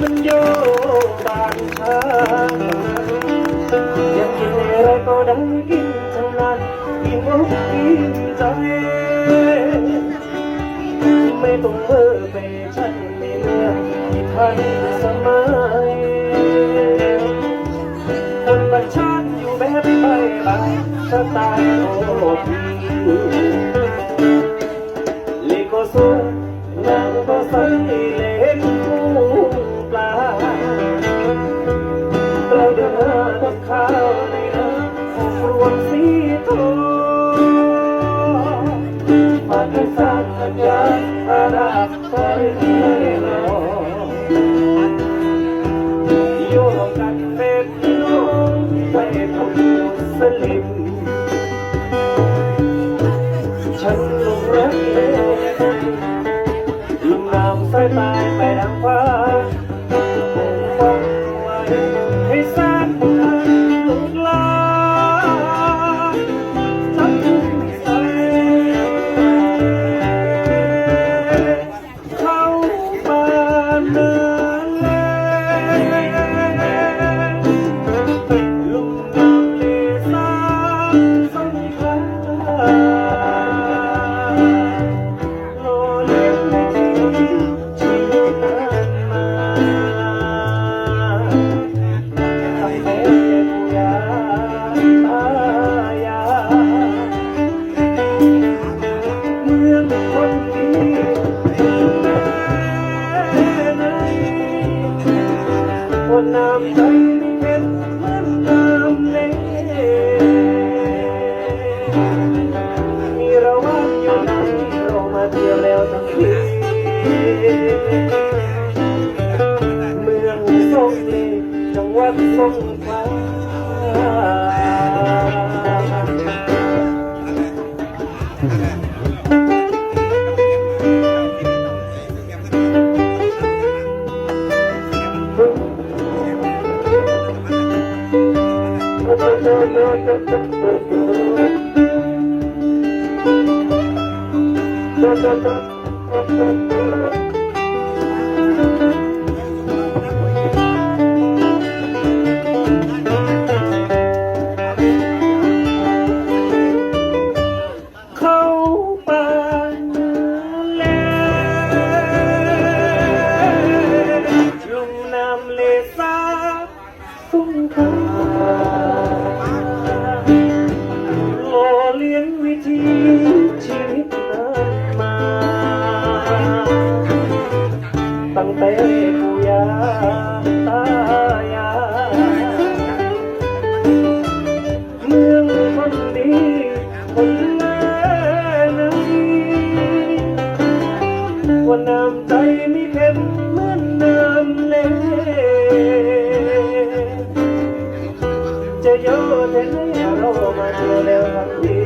มันโยบานช้าอยากกินอะไรก็ได้กินทั้งนั้นกินอกกินใจไม่ต้องเมื่อไปฉันในเมืองที่ทัน ของรวมสีทองมาที่สร้างสัญญาอาณาไปไม่รออยู่ร่วมกันเป็นพี่น้องไม่ต้องสลิมฉันลงรักเองลุมน้ำสายตายไปดังฟ้าค คนน้ำใจไม่เป็นเหมือนน้ำเลมีเราว่างอยู่ไหนเรามาเที่ยวแล้วทั้งทีเมืองสงขลาจังหวัดสงขลา เข้ วิถีชีวิตนั้นมา ตั้งแต่ปู่ย่าตายายเมืองคนดีคนแลนั้นว่าน้ำใจมีเพ็นเหมือนน้ำเลจะโยนให้เรามาเจอแล้วทันที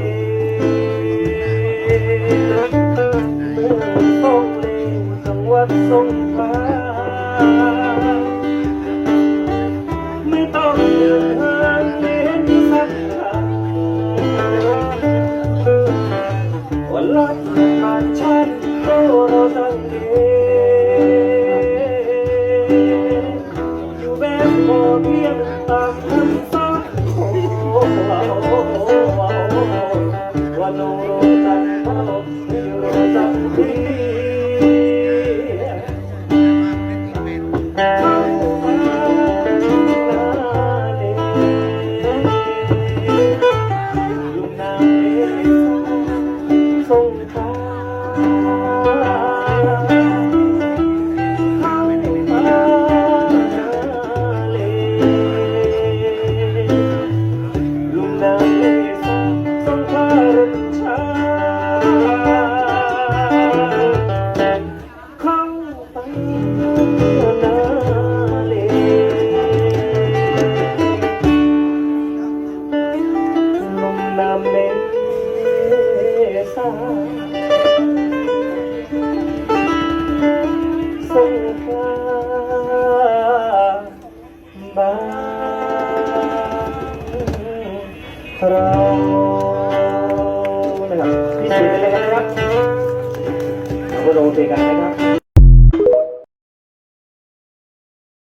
อยู่แบบพอเพียงตามคำสั่งวันโนโรตันโรโรตันที นะครับพี่สุดไปเลยกันนะครับเราก็ลงเจอกันนะครับ